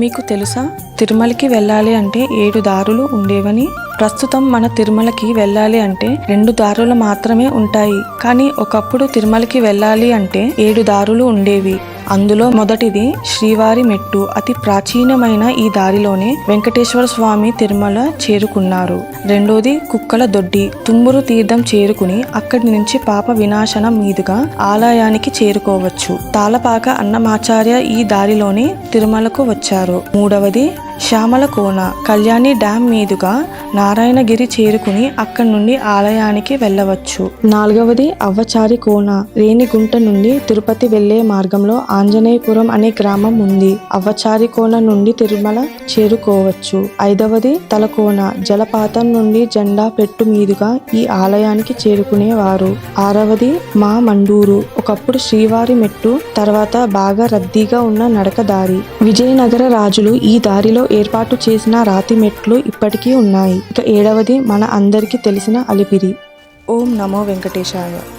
మీకు తెలుసా? తిరుమలకి వెళ్ళాలి అంటే ఏడు దారులు ఉండేవని? ప్రస్తుతం మన తిరుమలకి వెళ్ళాలి అంటే రెండు దారులు మాత్రమే ఉంటాయి. కానీ ఒకప్పుడు తిరుమలకి వెళ్ళాలి అంటే ఏడు దారులు ఉండేవి. అందులో మొదటిది శ్రీవారి మెట్టు. అతి ప్రాచీనమైన ఈ దారిలోనే వెంకటేశ్వర స్వామి తిరుమల చేరుకున్నారు. రెండోది కుక్కల దొడ్డి. తుమ్మురు తీర్థం చేరుకుని అక్కడి నుంచి పాప వినాశనం మీదుగా ఆలయానికి చేరుకోవచ్చు. తాళపాక అన్నమాచార్య ఈ దారిలోనే తిరుమలకు వచ్చారు. మూడవది శ్యామల కోన కళ్యాణి డ్యామ్ మీదుగా నారాయణగిరి చేరుకుని అక్కడి నుండి ఆలయానికి వెళ్ళవచ్చు. నాలుగవది అవ్వచారి కోన రేణిగుంట నుండి తిరుపతి వెళ్ళే మార్గంలో ఆంజనేయపురం అనే గ్రామం ఉంది. అవ్వచారి కోన నుండి తిరుమల చేరుకోవచ్చు. ఐదవది తలకోన జలపాతం నుండి జెండా పెట్టు మీదుగా ఈ ఆలయానికి చేరుకునేవారు. ఆరవది మా మండూరు ఒకప్పుడు శ్రీవారి మెట్టు తర్వాత బాగా రద్దీగా ఉన్న నడక దారి విజయనగర రాజులు ఈ దారిలో ఏర్పాటు చేసిన రాతి మెట్లు ఇప్పటికీ ఉన్నాయి. ఇక ఏడవది మన అందరికీ తెలిసిన అలిపిరి. ఓం నమో వెంకటేశాయ.